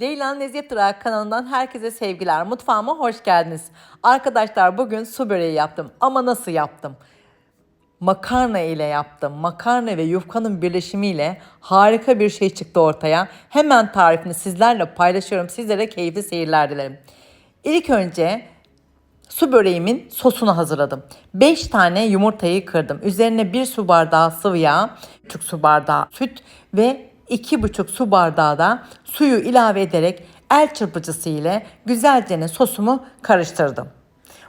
Leyla'nın Lezzet Durağı kanalından herkese sevgiler. Mutfağıma hoş geldiniz. Arkadaşlar bugün su böreği yaptım. Ama nasıl yaptım? Makarna ile yaptım. Makarna ve yufkanın birleşimiyle harika bir şey çıktı ortaya. Hemen tarifini sizlerle paylaşıyorum. Sizlere keyifli seyirler dilerim. İlk önce su böreğimin sosunu hazırladım. 5 tane yumurtayı kırdım. Üzerine 1 su bardağı sıvı yağ, 1,5 su bardağı süt ve 2,5 su bardağı da suyu ilave ederek el çırpıcısı ile güzelce sosumu karıştırdım.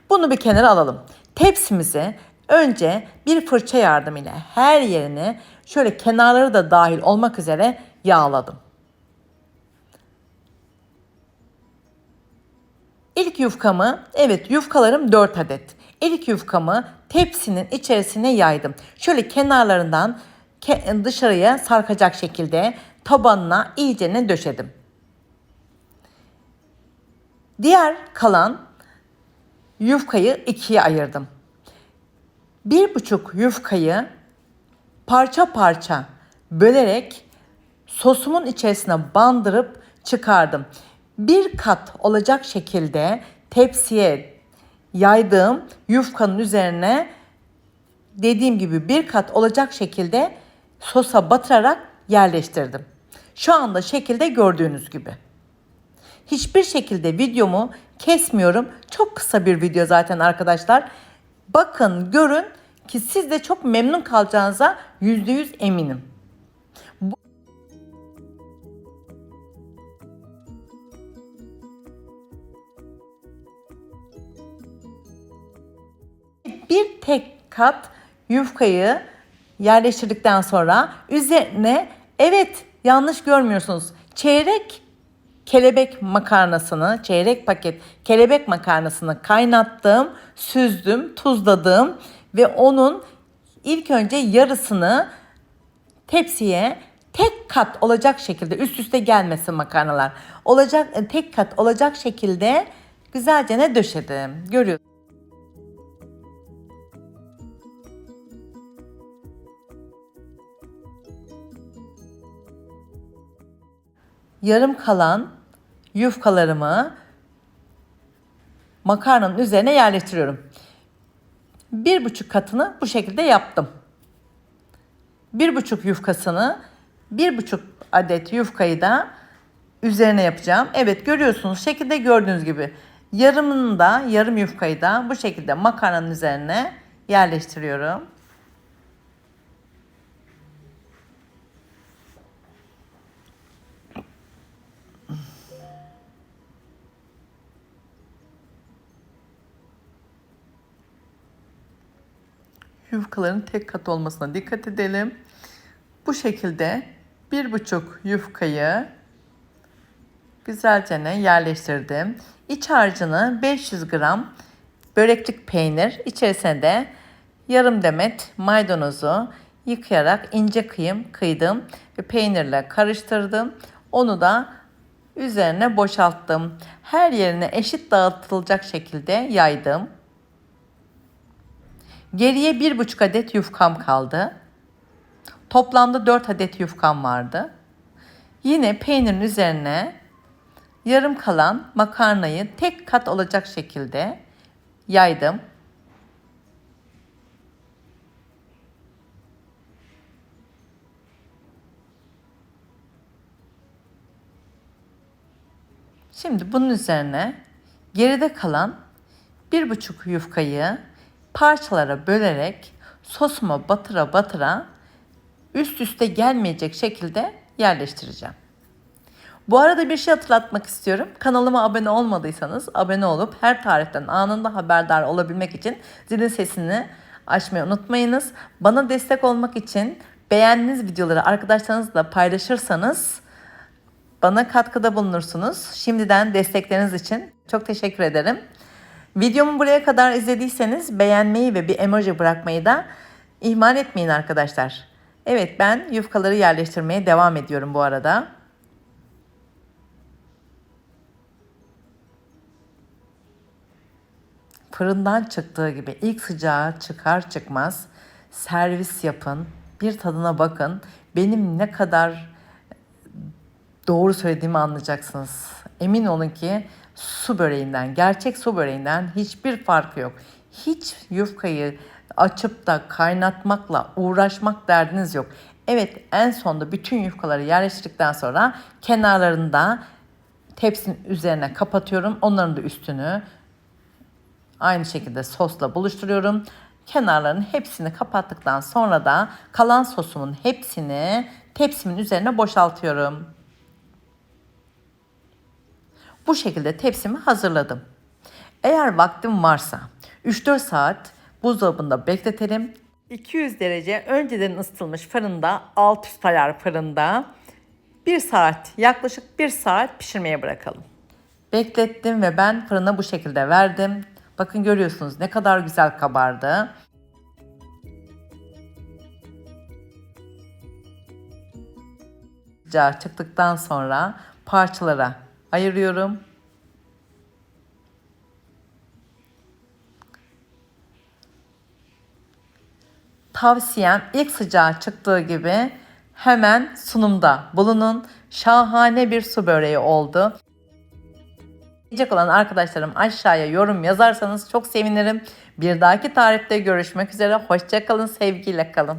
Bunu bir kenara alalım. Tepsimizi önce bir fırça yardımıyla her yerini şöyle kenarları da dahil olmak üzere yağladım. İlk yufkamı, evet yufkalarım 4 adet. İlk yufkamı tepsinin içerisine yaydım. Şöyle kenarlarından ke- dışarıya sarkacak şekilde tabanına iyicene döşedim. Diğer kalan yufkayı ikiye ayırdım. Bir buçuk yufkayı parça parça bölerek sosumun içerisine bandırıp çıkardım. Bir kat olacak şekilde tepsiye yaydığım yufkanın üzerine dediğim gibi bir kat olacak şekilde sosa batırarak yerleştirdim. Şu anda şekilde gördüğünüz gibi. Hiçbir şekilde videomu kesmiyorum. Çok kısa bir video zaten arkadaşlar. Bakın, görün ki siz de çok memnun kalacağınıza %100 eminim. bir tek kat yufkayı yerleştirdikten sonra üzerine evet yanlış görmüyorsunuz. Çeyrek kelebek makarnasını, çeyrek paket kelebek makarnasını kaynattım, süzdüm, tuzladım ve onun ilk önce yarısını tepsiye tek kat olacak şekilde üst üste gelmesin makarnalar. Olacak tek kat olacak şekilde güzelce ne döşedim. Görüyorsunuz. Yarım kalan yufkalarımı makarnanın üzerine yerleştiriyorum. Bir buçuk katını bu şekilde yaptım. Bir buçuk yufkasını, bir buçuk adet yufkayı da üzerine yapacağım. Evet görüyorsunuz şekilde gördüğünüz gibi yarımını da yarım yufkayı da bu şekilde makarnanın üzerine yerleştiriyorum. Yufkaların tek kat olmasına dikkat edelim. Bu şekilde bir buçuk yufkayı güzelce yerleştirdim. İç harcını 500 gram böreklik peynir içerisine de yarım demet maydanozu yıkayarak ince kıyım kıydım ve peynirle karıştırdım. Onu da üzerine boşalttım. Her yerine eşit dağıtılacak şekilde yaydım. Geriye bir buçuk adet yufkam kaldı. Toplamda 4 adet yufkam vardı. Yine peynirin üzerine yarım kalan makarnayı tek kat olacak şekilde yaydım. Şimdi bunun üzerine geride kalan bir buçuk yufkayı parçalara bölerek sosuma batıra batıra üst üste gelmeyecek şekilde yerleştireceğim. Bu arada bir şey hatırlatmak istiyorum. Kanalıma abone olmadıysanız abone olup her tarihten anında haberdar olabilmek için zilin sesini açmayı unutmayınız. Bana destek olmak için beğendiğiniz videoları arkadaşlarınızla paylaşırsanız bana katkıda bulunursunuz. Şimdiden destekleriniz için çok teşekkür ederim. Videomu buraya kadar izlediyseniz beğenmeyi ve bir emoji bırakmayı da ihmal etmeyin arkadaşlar. Evet ben yufkaları yerleştirmeye devam ediyorum bu arada. Fırından çıktığı gibi ilk sıcağı çıkar çıkmaz servis yapın. Bir tadına bakın. Benim ne kadar doğru söylediğimi anlayacaksınız. Emin olun ki su böreğinden, gerçek su böreğinden hiçbir farkı yok. Hiç yufkayı açıp da kaynatmakla uğraşmak derdiniz yok. Evet en sonda bütün yufkaları yerleştirdikten sonra kenarlarında tepsinin üzerine kapatıyorum. Onların da üstünü aynı şekilde sosla buluşturuyorum. Kenarlarının hepsini kapattıktan sonra da kalan sosumun hepsini tepsimin üzerine boşaltıyorum. Bu şekilde tepsimi hazırladım. Eğer vaktim varsa 3-4 saat buzdolabında bekletelim. 200 derece önceden ısıtılmış fırında alt üst ayar fırında 1 saat yaklaşık 1 saat pişirmeye bırakalım. Beklettim ve ben fırına bu şekilde verdim. Bakın görüyorsunuz ne kadar güzel kabardı. Çıktıktan sonra parçalara ayırıyorum. Tavsiyem ilk sıcağı çıktığı gibi hemen sunumda bulunun. Şahane bir su böreği oldu. Yiyecek olan arkadaşlarım aşağıya yorum yazarsanız çok sevinirim. Bir dahaki tarifte görüşmek üzere. Hoşçakalın, sevgiyle kalın.